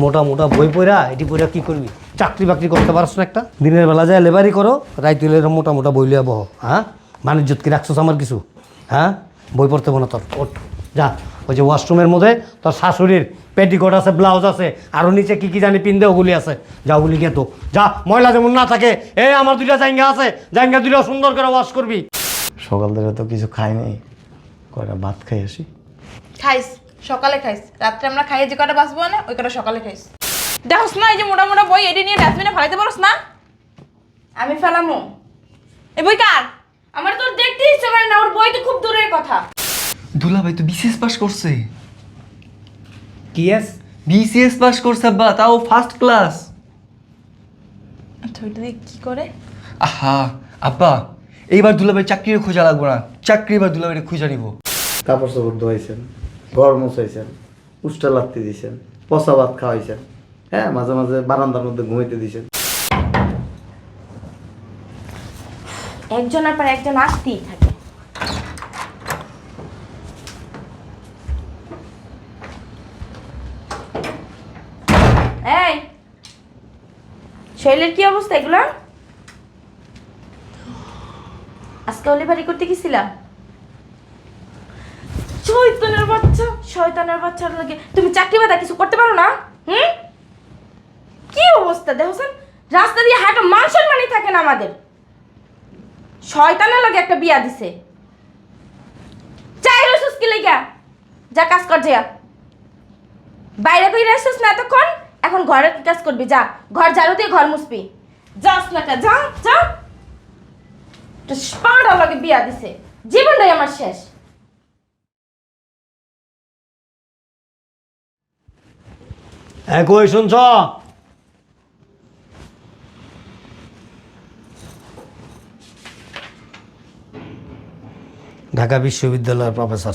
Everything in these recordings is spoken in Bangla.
মোটা মোটা বই পড়া এটি পড়া কি করবি? চাকরি বাকরি করতে পারছ না একটা? দিনের বেলা যায় লেবারি করো রাইতে হলে মোটা মোটা বই লিয়া বহ হ্যাঁ? বাণিজ্যত কি রাখছোস আমার কিছু? হ্যাঁ? বই পড়তে মনে তোর ওঠ যা। ওই যে ওয়াশরুমের মধ্যে তোর শাশুড়ির পেটিকোট আছে ব্লাউজ আছে আরও নিচে কি কি জানি পিন্দে ওগুলি আছে। যা ওগুলি গে তো যা ময়লা যেমন না থাকে এ আমার দুইটা জায়গা আছে জায়গা দুইটা সুন্দর করে ওয়াশ করবি। সকাল থেকে তো কিছু খাই নাই কয়টা ভাত খাই আসি? খাইস। সকালে খাইস। রাত্রে আমরা খাইয়ে যে কটা বাঁচবো না ওই কটা সকালে খাইস। দেখোস না এই যে মোটা মোটা বই এটি নিয়ে ডাস্টবিনে ফেলাইতে পারোস না? আমি ফেলামো। এই বই কার? আমার তোর দেখতে ইচ্ছে করে না ওর বই তো খুব দূরের কথা। দুলা ভাই তো বিসিএস পাস করছে। কি এস? বিসিএস পাস করছে আব্বা তাও ফার্স্ট ক্লাস আচ্ছা ওইটা দিয়ে কি করে? আহা আব্বা এইবার দুলা ভাই চাকরির খোঁজা লাগবো না। চাকরি এবার দুলা ভাইয়ের খোঁজা নিব। কাপড় চাপড় ধোয়াইছেন ঘর মোছাইছেন, উষ্টা লাগতে দিয়েছেন পচা ভাত খাওয়াইছেন হ্যাঁ মাঝে মাঝে বারান্দার মধ্যে ঘুমাইতে দিয়েছেন একজনের পর একজন আসতেই থাকে। এই কি অবস্থা এগুলো আজকে অলিভারি করতে গেছিলাম শয়তানের বাচ্চা শয়তানের বাচ্চার লাগে তুমি চাকরি বাদা কিছু করতে পারো না? হুম? কি অবস্থা দেখছেন রাস্তা দিয়ে হাঁটো, মান সম্মানই থাকে না আমাদের। শয়তানের লগে একটা বিয়া দিছে। চাই রসুস কি লেগা? যা কাজ কর, যা। বাইরে কই রাসুস না এতক্ষণ? এখন ঘরে কাজ করবি? যা, ঘর ঝাড়ু দিয়ে ঘর মুছবি। যাস না যা যা। পাড়া লগে বিয়া দিছে। জীবনটাই আমার শেষ। একই শুনছ? ঢাকা বিশ্ববিদ্যালয়ের প্রফেসর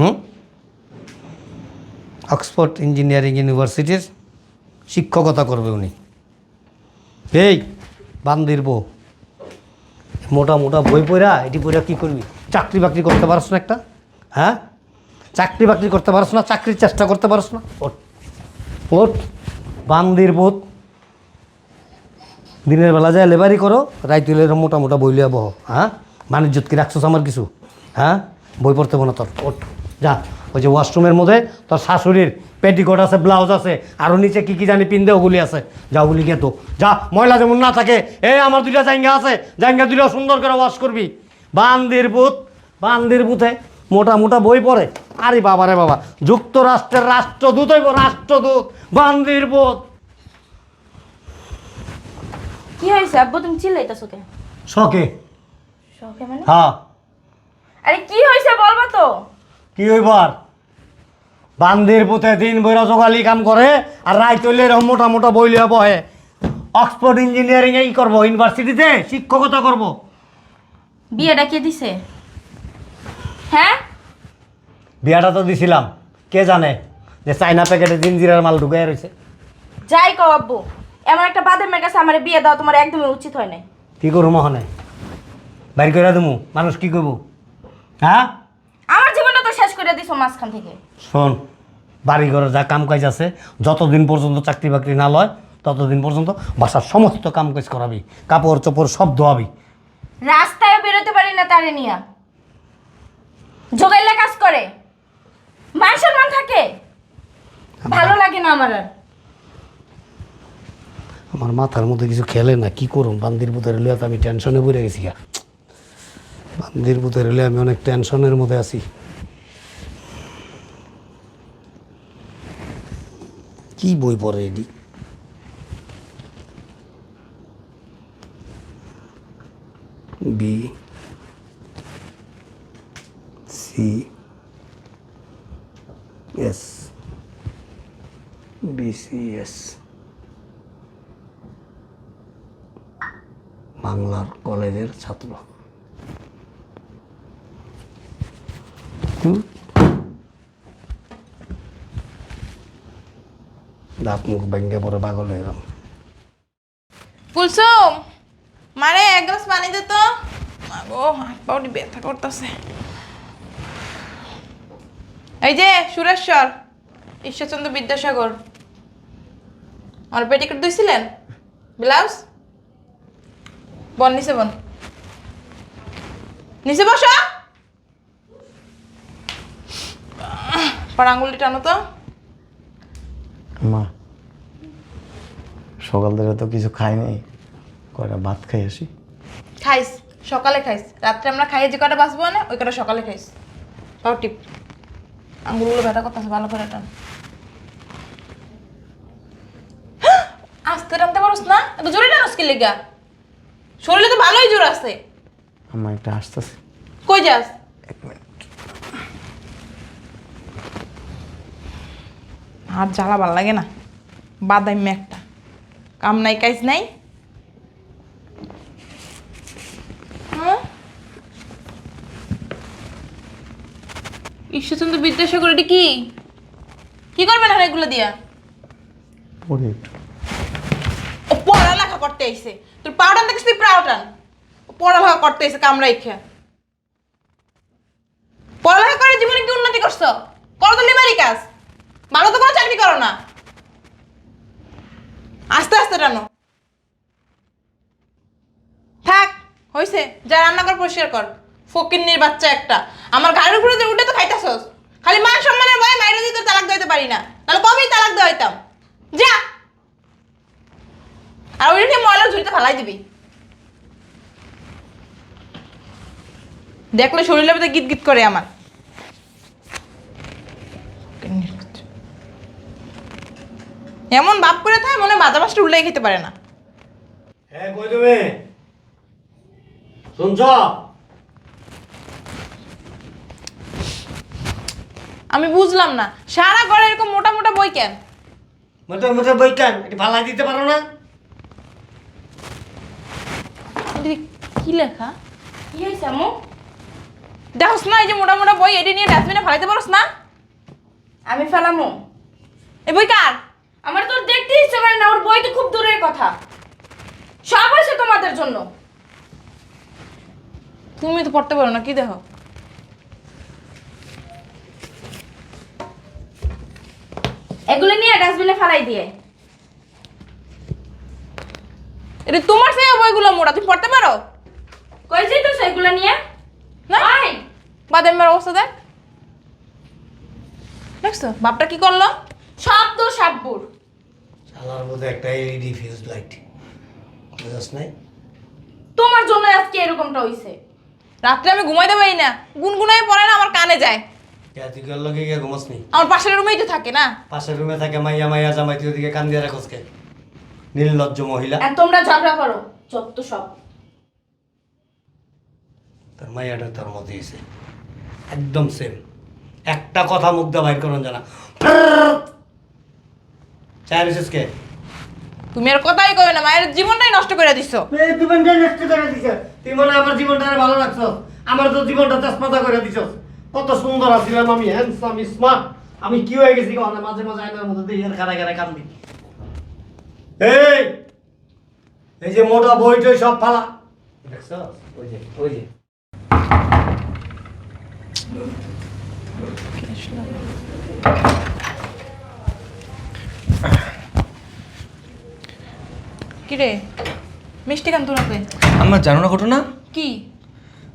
হুম? অক্সফোর্ড ইঞ্জিনিয়ারিং ইউনিভার্সিটির শিক্ষকতা করবে উনি। এই, বান্দির বউ। মোটা মোটা বই পড়া, এটি পড়া কি করবি? চাকরি বাকরি করতে পারছ না একটা হ্যাঁ? চাকরি বাকরি করতে পারস না, চাকরির চেষ্টা করতে পারছ না। ওট ওঠ। বান্দির বোধ দিনের বেলা যায় লেবারি করো রাইতে হলে মোটা মোটা বই লিয়া বহ হ্যাঁ? বাণিজ্যত কি রাখছোস আমার কিছু? হ্যাঁ? বই পড়তে মনে তোর। ওঠ। যা। ওই যে ওয়াশরুমের মধ্যে তোর শাশুড়ির পেটিকোট আছে, ব্লাউজ আছে আরও নিচে কি কি জানি পিন্দে ওগুলি আছে। যা ওগুলি তো যা, ময়লা যেমন না থাকে, এ আমার দুইটা জায়গা আছে, জায়গা দুইটা সুন্দর করে ওয়াশ করবি। বান্দির বুথ বান্দির বুথে মোটা মোটা বই পড়ে। আরে বাবা রে বাবা যুক্তরাষ্ট্রের রাষ্ট্রদূত হইব রাষ্ট্রদূত বান্দির বুথ কি হয়েছে আব্বু তুমি চিল্লাইতেছো কেন? শখে। শখে মানে? হ্যাঁ। আরে কি হয়েছে বলবা তো? কি হইবার? বান্দির পুতে দিন বইরা জোগালি কাম করে আর রায় তৈলে এরকম মোটা মোটা বই লিয়া বহে। অক্সফোর্ড ইঞ্জিনিয়ারিং এই করব ইউনিভার্সিটিতে শিক্ষকতা করব। বিয়েটা কে দিছে? হ্যাঁ? বিয়াটা তো দিছিলাম। কে জানে যে চাইনা প্যাকেটে জিনজিরার মাল ঢুকাই রয়েছে যাই কও আব্বু এমন একটা বাদের কাছে আমার বিয়ে দাও তোমার একদমই উচিত হয় নাই। কি করব মহনে? বাইর করে দেবো মানুষ কি করব হ্যাঁ? আমার জীবনটা তো শেষ করে দিছো মাঝখান থেকে। শোন বাড়ি ঘরে যা কাম কাজ আছে যতদিন পর্যন্ত চাকরি বাকরি না লয় ততদিন পর্যন্ত বাসার সমস্ত কাম কাজ করাবি কাপড় চোপড় সব ধোয়াবি। রাস্তায় বেরোতে পারি না তারে নিয়া। জোগাইলে কাজ করে। মান সম্মান থাকে। ভালো লাগে না আমার আর। আমার মাথার মধ্যে কিছু খেলে না কি করুন বান্দির পুতের হলে তো আমি টেনশনে পড়ে গেছি গা। বান্দির পুতের হলে আমি অনেক টেনশনের মধ্যে আছি। কি বই পড়ে এটি বি সি এস বিসিএস বাংলার কলেজের ছাত্র দাঁত মুখ পরে পাগল হয়ে গেলাম কুলসুম মারে এক গ্লাস পানি দে তো ও হাত ব্যথা করতেছে এই যে সুরেশ্বর ঈশ্বরচন্দ্র বিদ্যাসাগর. আর পেটিকুট দিয়েছিলেন ব্লাউজ? বন নিচে বন। নিচে বসো। পাড়া আঙুলটি টানো তো। মা সকাল থেকে তো কিছু খাইনি কয়টা ভাত খাই আসি? খাইস সকালে খাইস। রাত্রে আমরা খাইয়ে যে কটা বাঁচবো না ওই কটা সকালে খাইস। পাও টিপ। আঙ্গুলগুলো ব্যথা করতেছে ভালো করে টান। আস্তে টানতে পারোস না? এত জোরে টানোস কি লেগা? শরীরে তো ভালোই জোর আছে। আমার একটা আসতেছে। কই যাস? এক মিনিট। আর জ্বালা ভালো লাগে না। বাদামি একটা। কাম নাই কাজ নাই। হ্যাঁ? ঈশ্বরচন্দ্র বিদ্যাসাগর এটি কি? কি করবেন আর এগুলো দিয়া? পরে একটু। ও পড়ালেখা করতে আইছে। তোর পাউডার দেখিস তুই প্রাউটান পড়ালেখা করতে আইছে কামরা ইখা পড়ালেখা করে জীবনে কি উন্নতি করছ? করো তো লিবারি কাজ। ভালো তো কোনো চাকরি করো না। আস্তে আস্তে টানো। থাক, হইছে। যা রান্না কর, পরিষ্কার কর। ফকিন্নির বাচ্চা একটা। আমার গাড়ির উপরে উঠে তো খাইতাছস। খালি মান সম্মানের ভয়ে মাইরে দিতে তালাক দিতে পারি না। তাহলে কবেই তালাক দেওয়া হইতাম। যা। আর ওই নিয়ে ময়লার ঝুড়িতে ফালাই দিবি। দেখলে শরীরের ভিতরে গীত গীত করে আমার। এমন বাপ করে থাকে মনে বাজা মাছটা উল্লাই খেতে পারে না। হ্যাঁ কই তুমি? শুনছ? আমি বুঝলাম না সারা ঘরে এরকম মোটা মোটা বই কেন? মোটা মোটা বই কেন? একটু ভালাই দিতে পারো না? এটি কি লেখা? কি হয়েছে আমু দেখোস না এই যে মোটা মোটা বই এটি নিয়ে ডাস্টবিনে ফালাইতে পারোস না? আমি ফেলামু। এই বই কার? আমার তো দেখতে ইচ্ছে করে না ওর বই তো খুব দূরের কথা। সব হয়েছে তোমাদের জন্য। তুমি তো পড়তে পারো না কি দেখো? এগুলো নিয়ে ডাস্টবিনে ফেলাই দিয়ে। এটা তোমার সেই বইগুলো মোটা তুমি পড়তে পারো? কই যাই তো সেগুলো নিয়ে? না বাদামের অবস্থা দেখ। দেখছ? বাপটা কি করল? সব তো সাব্বুর শালার মধ্যে একটা এলইডি ফিউজ লাইট বুঝছ নাই? তোমার জন্য আজকে এরকমটা হইছে। রাত্রে আমি ঘুমাইতে পারি না। গুনগুনাই পড়ে না আমার কানে যায়। কে তুই গেল লগে গিয়ে ঘুমাস নি? আমার পাশের রুমেই তো থাকে না। পাশের রুমে থাকে মাইয়া মাইয়া জামাই তুই ওদিকে কান দিয়ে রাখোস কে? নির্লজ্জ মহিলা। আর তোমরা ঝগড়া করো যত সব। তোর মাইয়াটা তোর মতো হয়েছে একদম সেম একটা কথা মুখ দিয়ে বাইর করুন জানা। চায় বিশেষ কে? তুমি আর কথাই কবে না মায়ের জীবনটাই নষ্ট করে দিছো। জীবনটা নষ্ট করে দিছ। তুই মনে আমার জীবনটা ভালো রাখছো। আমার তো জীবনটা তেজপাতা করে দিছ। কত সুন্দর আছিলাম আমি হ্যান্ডসাম স্মার্ট আমি কি হয়ে গেছি কখনো মাঝে মাঝে আয়নার মধ্যে দিয়ে খাড়া খাড়া কান্দি। এই! এই যে মোটা বই টই সব ফালা। দেখছ? ওই যে ওই যে। কিরে? মিষ্টি কান তোরাতে আমার জানো না ঘটনা? কি?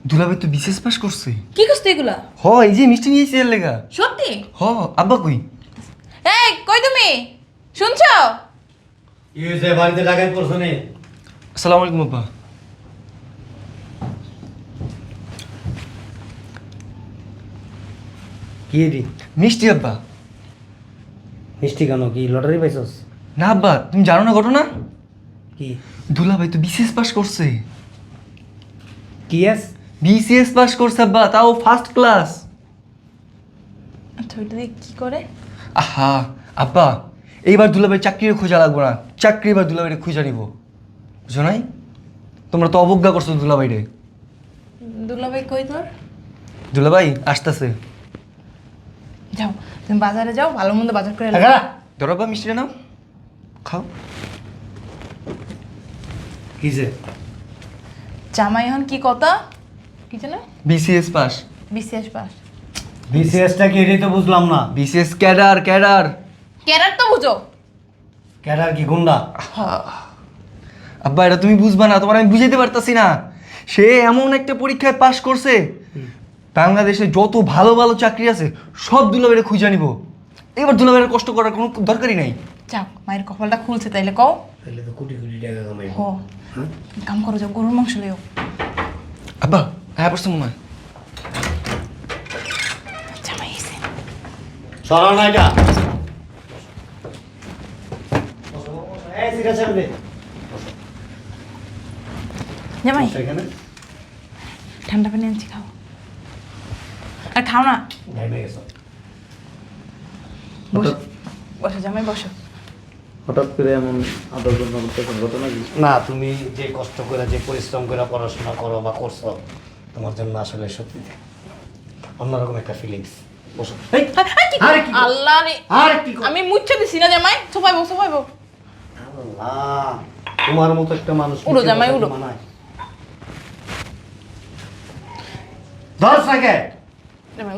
দুলাভাই তো বিশেষ পাস করছে। কি করছিস এগুলা? হ এই যে মিষ্টি নিয়েছি এর লেগা। সত্যি? হ আব্বা কই? এই কই তুমি? শুনছো? হয়েছে বাড়িতে ডাকাত পড়ছো আসসালামু আলাইকুম আব্বা। কি এটি মিষ্টি আব্বা। মিষ্টি কেন? কি লটারি পাইছস? না আব্বা তুমি জানো না ঘটনা? কি? দুলাভাই তো বিসিএস পাস করছে। কি আস বিসিএস পাস করছে আব্বা তাও ফার্স্ট ক্লাস আচ্ছা ওইটা দিয়ে কি করে? আহা আব্বা এইবার দুলাভাই চাকরির খোঁজা লাগবো না। চাকরি এবার দুলাভাইরে খুঁজা নিব। বুঝো নাই? তোমরা তো অবজ্ঞা করছ দুলাভাইরে। দুলাভাই কই তোর? দুলাভাই আসতেছে। যাও তুমি বাজারে যাও ভালো মন্দ বাজার করে এলো। ধরো মিষ্টিটা নাও খাও। কিসে জামাই এখন কি কথা? কি জানো বিসিএস পাস। বিশেষ পাস। বিসিএসটা কি এটাই তো বুঝলাম না। বিশেষ ক্যাডার ক্যাডার। ক্যারার তো বুঝো। ক্যাডার কি গুন্ডা? আব্বা এটা তুমি বুঝবা না তোমার আমি বুঝাইতে পারতাছি না। সে এমন একটা পরীক্ষায় পাশ করছে বাংলাদেশে যত ভালো ভালো চাকরি আছে সব দুলাবের খুঁজে নিব। এবার দুলাবের কষ্ট করার কোনো দরকারই নাই। যাও মায়ের কপালটা খুলছে তাইলে কও। তাহলে তো কোটি কোটি টাকা কামাই হ। কাম করো যাও গরুর মাংস লইও। আব্বা হ্যাঁ পড়ছে সরাও না এটা। দে। জামাই। ঠান্ডা পানি আনছি খাও। খাও না। ঘাইমে গেছো। হঠাৎ বসো জামাই বসো। হঠাৎ করে এমন আদর যত্ন করতেছেন ঘটনা কি না তুমি যে কষ্ট করে যে পরিশ্রম করে পড়াশোনা করো বা করছ তোমার জন্য আসলে সত্যি। অন্যরকম একটা ফিলিংস বসো। এই, আরে কি- আল্লাহ রে আর কি কর- আমি মুচ্ছে দিছি না জামাই সোফাই বসো সোফাই বসো আল্লাহ, তোমার মতো একটা মানুষ উড়ো জামাই, উড়ো। মানায়? ধর জামাই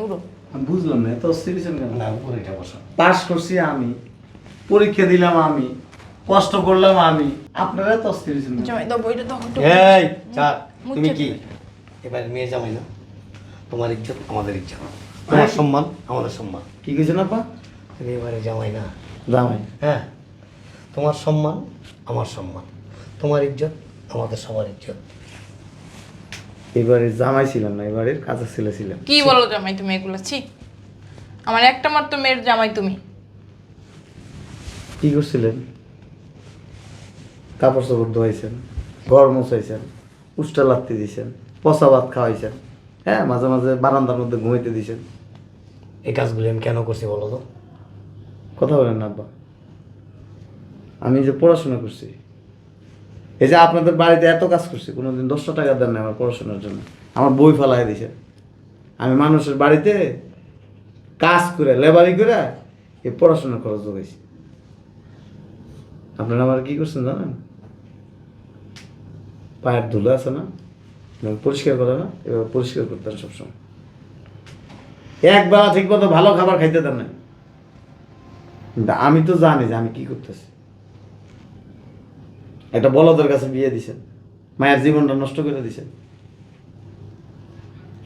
উড়ো আমি বুঝলাম না এত অস্থির কেন? না উপরে এটা বসো। পাস করছি আমি পরীক্ষা দিলাম আমি কষ্ট করলাম আমি। আপনারা তো অস্থির। এই চার তুমি কি। এবার মেয়ে জামাই না তোমার ইজ্জত আমাদের ইজ্জত তোমার সম্মান আমাদের সম্মান। কি কইছেন আপা? তুমি এবারে জামাই না। জামাই। হ্যাঁ তোমার সম্মান আমার সম্মান। তোমার ইজ্জত আমাদের সবার ইজ্জত। এবারে জামাই ছিলাম না এবারে কাজের ছেলে ছিলাম। কি বলো জামাই তুমি এগুলো? ছি। আমার একটা মাত্র মেয়ের জামাই তুমি। কি করছিলেন? কাপড় চাপড় ধোয়াইছেন ঘর মোছাইছেন উষ্টা লাগতে দিয়েছেন পচা ভাত খাওয়াইছেন হ্যাঁ মাঝে মাঝে বারান্দার মধ্যে ঘুমাইতে দিয়েছেন এই কাজগুলি আমি কেন করছি বলো তো? কথা বলেন না আব্বা। আমি যে পড়াশোনা করছি এই যে আপনাদের বাড়িতে এত কাজ করছি, কোনোদিন দশটা টাকা দেন না আমার পড়াশোনার জন্য। আমার বই ফেলাই দিছে। আমি মানুষের বাড়িতে কাজ করে, লেবারি করে এই পড়াশোনার খরচ যোগাইছি আপনারা আমার কি করছেন জানেন? পায়ের ধুলো আছে না? পরিষ্কার করে না? এবার পরিষ্কার করতেন সবসময়। একবেলা ঠিক মতো ভালো খাবার খাইতে দেন না আমি তো জানি যে আমি কি করতেছি। একটা বলদের কাছে বিয়ে দিছেন। মায়ের জীবনটা নষ্ট করে দিছেন।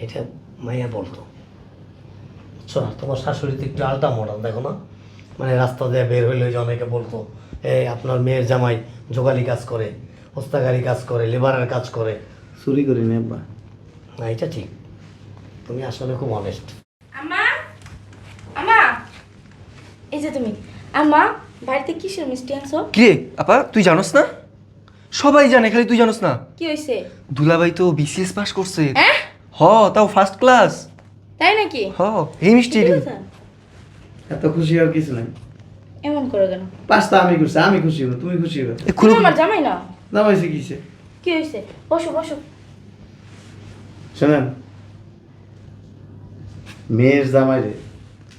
এটা মাইয়া বলতো। বুঝছ না তোমার শাশুড়ি তো একটু আলটা মডার্ন দেখো না? মানে রাস্তা দিয়ে বের হইলে যে অনেকে বলতো এই আপনার মেয়ের জামাই জোগালি কাজ করে হস্তাগারি কাজ করে লেবারের কাজ করে। চুরি করি নি আব্বা। না এটা ঠিক। তুমি আসলে খুব অনেস্ট আমা আমা এই যে তুমি আমা বাড়িতে কিসের মিষ্টি আনছো? কিরে আপা তুই জানোস না? সবাই জানে খালি তুই জানোস না। কি হয়েছে দুলাভাই তো বিসিএস পাস করছে। হ্যাঁ হ তাও ফার্স্ট ক্লাস তাই নাকি? হ এই মিষ্টি? এত খুশি আর কিছু নাই। এমন করে কেন? পাঁচটা আমি করছি আমি খুশি হব তুমি খুশি হবে। আমার জামাই না? জামাইছে কিসে? কি হয়েছে বসো বসো। শোনেন মেয়ের জামাইরে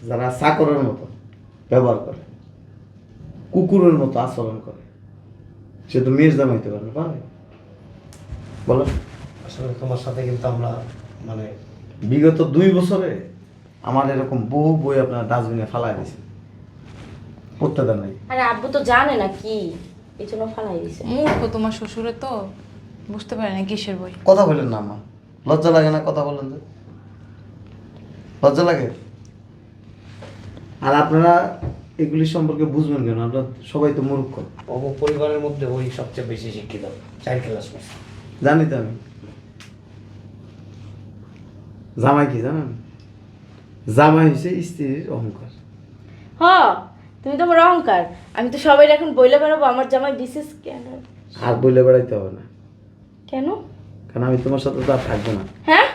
যারা চাকরের মতো ব্যবহার করে কুকুরের মতো আচরণ করে সে তো মেয়ের জামাই হতে পারে না পারে বলো। আসলে তোমার সাথে কিন্তু আমরা মানে বিগত দুই বছরে আমার এরকম বহু বই আপনার ডাস্টবিনে ফালাই দিয়েছে পড়তে দেন নাই। আরে আব্বু তো জানে না কি এই জন্য ফালাই দিছে। মূর্খ তোমার শ্বশুরে তো বুঝতে পারে না কিসের বই। কথা বলেন না আমার লজ্জা লাগে না কথা বলেন যে। লজ্জা লাগে? আর আপনারা এগুলি সম্পর্কে বুঝবেন কেন? আপনারা সবাই তো মূর্খ। অব পরিবারের মধ্যে ওই সবচেয়ে বেশি শিক্ষিত চার ক্লাস জানি তো আমি। জামাই কি জানেন? জামাই হচ্ছে স্ত্রীর অহংকার। হ তুমি তো আমার অহংকার। আমি তো সবাই এখন বইলে বেড়াবো আমার জামাই বিশেষ কেন আর বলে বেড়াইতে হবে না। কেন? কারণ আমি তোমার সাথে তো আর থাকব না। হ্যাঁ?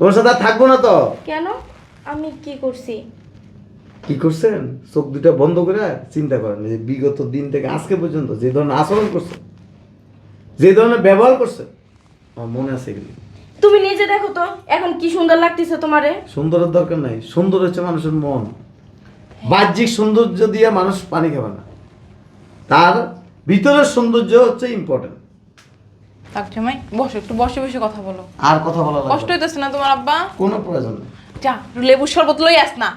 তোমার সাথে আর থাকব না তো? কেন? আমি কি করছি? কি করছেন? চোখ দুটা বন্ধ করে চিন্তা করেন। যে বিগত দিন থেকে আজকে পর্যন্ত যে ধরনের আচরণ করছে যে ধরনের ব্যবহার করছে আমার মনে আছে এগুলি। তুমি নিজে দেখো তো এখন কি সুন্দর লাগতেছে তোমারে? সুন্দরের দরকার নাই। সুন্দর হচ্ছে মানুষের মন। বাহ্যিক সৌন্দর্য দিয়ে মানুষ পানি খাবে না। তার ভিতরের সৌন্দর্য হচ্ছে ইম্পর্টেন্ট তাক জামাই বসো একটু বসে বসে কথা বলো। আর কথা বলা কষ্ট। হইতেছে না তোমার আব্বা? কোনো প্রয়োজন নেই। যা লেবুর শরবত লই আস না।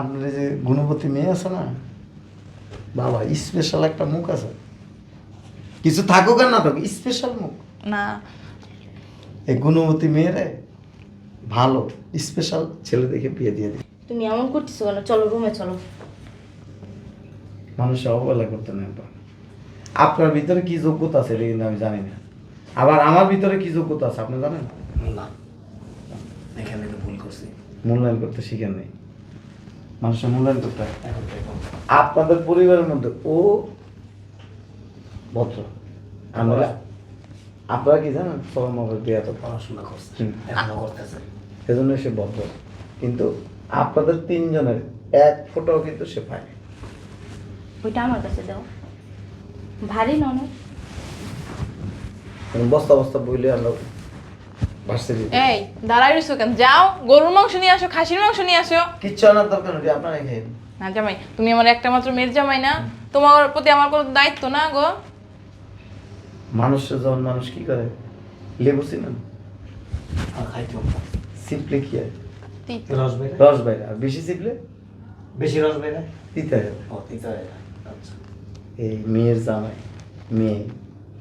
আপনার যে গুণবতী মেয়ে আছে না বাবা স্পেশাল একটা মুখ আছে। কিছু থাকুক আর না থাকুক স্পেশাল মুখ। না। এই গুণবতী মেয়েরে ভালো স্পেশাল ছেলে দেখে বিয়ে দিয়ে দিই তুমি এমন করতেছো কেন? চলো রুমে চলো। মানুষের অবহেলা করতে নেই আপা। আপনার ভিতরে কি যোগ্যতা আছে এটা কিন্তু আমি জানি না। আবার আমার ভিতরে কি যোগ্যতা আছে আপনি জানেন? না। এখানে তো ভুল করছি। মূল্যায়ন করতে শিখেন নেই। মানুষের মূল্যায়ন করতে হয়। আপনাদের পরিবারের মধ্যে ও ভদ্র। আমরা আপনারা কি জানেন? সবার মগজ দিয়ে এত পড়াশোনা করছে। এখনও করতেছে। সেজন্য সে ভদ্র। কিন্তু আপনাদের তিনজনের এক ফোটাও কিন্তু সে পায়নি ওইটা আমার কাছে দাও। ভারী না অনেক বস্তা বস্তা বইলে আমরা ভার্সিটি এই দাঁড়াই রইছো কেন? যাও গরুর মাংস নিয়ে আসো খাসির মাংস নিয়ে আসো। কিচ্ছু আনার দরকার নেই আপনারাই খাইন না জামাই তুমি আমার একটা মাত্র মেয়ের জামাই না? তোমার প্রতি আমার কোনো দায়িত্ব না গো। মানুষের যখন মানুষ কি করে? লেবু চিনেন? আর খাইতে সিপলে কি হয়? রস বাইরে আর বেশি চিপলে? বেশি রস দিতে হবে ও তিতা হয়ে আচ্ছা। এই মেয়ের জামাই মেয়ে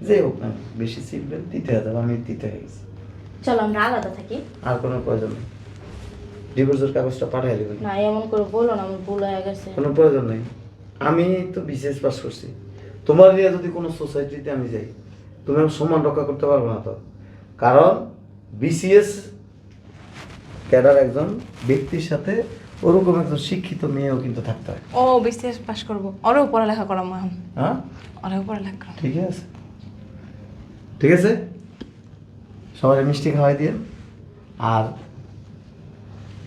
যে হোক না বেশি চিপবেন দিতে হবে আমি দিতে হয়ে গেছি। চলো আমরা আলাদা থাকি। আর কোনো প্রয়োজন নেই। ডিভোর্সের কাগজটা পাঠিয়ে দেবেন। না এমন করে বলো না আমার ভুল হয়ে গেছে। কোনো প্রয়োজন নেই। আমি তো বিশেষ পাস করছি। তোমার নিয়ে যদি কোনো সোসাইটিতে আমি যাই তুমি আমার সম্মান রক্ষা করতে পারবে না তো। কারণ বিসিএস ক্যাডার একজন ব্যক্তির সাথে ওরকম একজন শিক্ষিত মেয়েও কিন্তু থাকতে হয়। ও বিসিএস পাস করব। ওরেও পড়ালেখা করাম এখন হ্যাঁ? ওরেও পড়ালেখা ঠিক আছে। ঠিক আছে? সবাই মিষ্টি খাওয়াই দিয়ে আর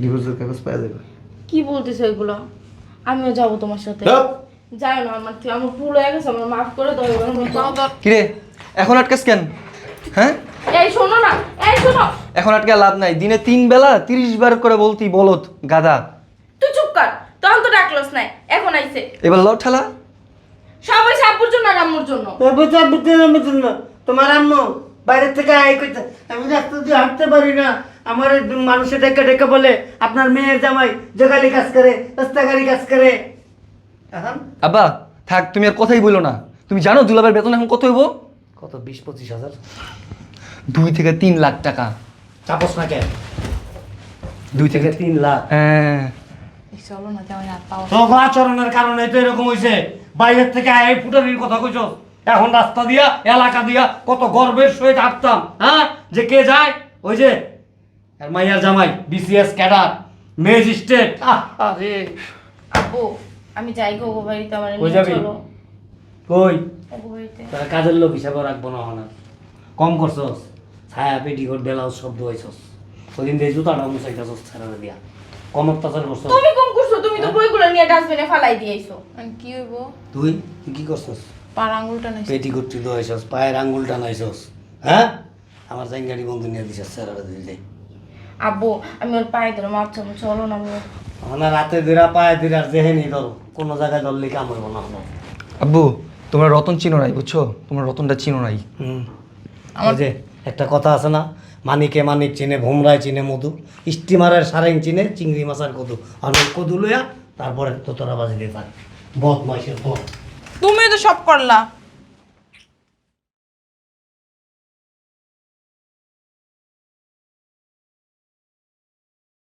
ডিভোর্সের কাগজ পাওয়া যাবে। কি বলতেছো এগুলো? আমিও যাব তোমার সাথে। যাই না আমার তুই আমার ভুল হয়ে গেছে আমার মাফ করে দাও এবার তোর কিরে? এখন আটকাস কেন? হ্যাঁ? এই শোনো না এই শোনো। এখন আটকে লাভ নাই। দিনে তিন বেলা তিরিশ বার করে বলতি বলত গাদা তুই চুপ কর তখন তো ডাকলস নাই এখন আইছে। এবার লও ঠেলা। সবাই সাপুর জন্য আর আম্মুর জন্য। তোমার আম্মু বাইরে থেকে আয় করতে আমি রাস্তা দিয়ে হাঁটতে পারি না। আমার এই মানুষে ডেকে ডেকে বলে আপনার মেয়ের জামাই জোগালি কাজ করে রাস্তাগাড়ি কাজ করে। আব্বা থাক তুমি আর কথাই বলো না। তুমি জানো দুলাবের বেতন এখন কত হইব? কত বিশ পঁচিশ হাজার? দুই থেকে তিন লাখ টাকা। চাপস না কেন? দুই থেকে তিন লাখ। হ্যাঁ। চলো না জামাই রাত তো আচরণের কারণে তো এরকম হয়েছে বাইরের থেকে আয় ফুটানির কথা কইছ এখন রাস্তা দিয়া এলাকা দিয়া কত গর্বের সহিত হাঁটতাম হ্যাঁ? যে কে যায়? ওই যে আর মাইয়ার জামাই বিসিএস ক্যাডার ম্যাজিস্ট্রেট আরে আব্বু আমি যাই গো বাড়িতে আমার কই যাবি? চলো। কই? তোরা কাজের লোক হিসাবে রাখব না না কম করছস? ছায়া পেটিকোট ব্লাউজ শব্দ হয়েছস ওদিন দিয়ে জুতাটা মুসাইতেছস ছেড়ে দিয়া। কম অত্যাচার করছস। তুমি কম করছ তুমি তো বইগুলো নিয়ে ডাস্টবিনে ফালাই দিয়েছ কি হইব? তুই? তুই কি করছস? পার আঙুলটা নাই পেটিকোট তুই দোয়াইছস পায়ের আঙ্গুল টানাইছস হ্যাঁ? আমার জাঙ্গাড়ি বন্ধু নিয়ে দিছস ছেড়ে দিলে আব্বু আমি ওর পায়ে ধরে চাবো চলো না আমার রাতে দিরা পায়ে দিরা যেহেনি ধরো। কোনো জায়গায় ধরলে কাম হইব না আব্বু তোমরা রতন চিনো নাই বুঝছ? তোমরা রতনটা চিনো নাই। হুম। আমার যে একটা কথা আছে না মানিকে মানিক চিনে ভোমরায় চিনে মধু স্টিমারের সারেং চিনে চিংড়ি মাছের কদু। আর ওই কদু লইয়া তারপরে তো তোরা বাজি দিয়ে থাক বদ মাসের বদ। সব করলা।